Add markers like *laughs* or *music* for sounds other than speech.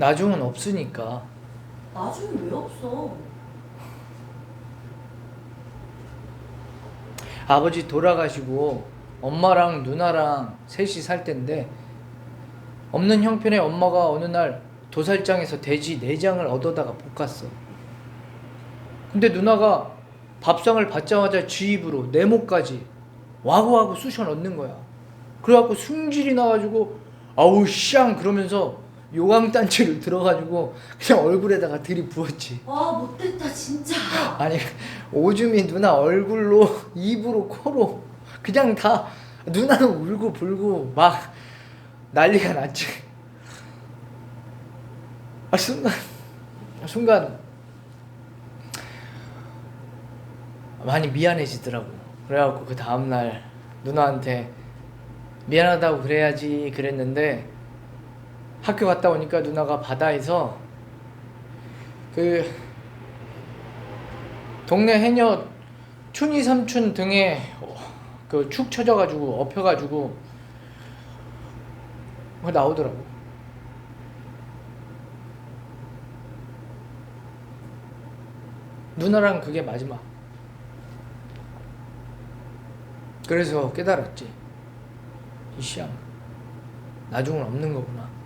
나중은 없으니까. 나중에 왜 없어? 아버지 돌아가시고 엄마랑 누나랑 셋이 살 텐데 없는 형편에 엄마가 어느 날 도살장에서 돼지 내장을 얻어다가 볶았어. 근데 누나가 밥상을 받자마자 쥐 입으로 내 목까지 와구와구 쑤셔 넣는 거야. 그래갖고 승질이 나가지고 아우 쌍 그러면서 요강단체를 들어가지고 그냥 얼굴에다가 들이부었지. 와 못됐다 진짜. 아니 오줌이 누나 얼굴로 *laughs* 입으로 코로 그냥 다 누나는 울고 불고 막 난리가 났지. 아 순간 순간 많이 미안해지더라고. 그래갖고 그 다음 날 누나한테 미안하다고 그래야지 그랬는데 학교 갔다 오니까 누나가 바다에서 그 동네 해녀 춘이 삼촌 등에 그축 처져가지고 엎혀가지고 그 나오더라고. 누나랑 그게 마지막. 그래서 깨달았지. 이씨야, 나중은 없는 거구나.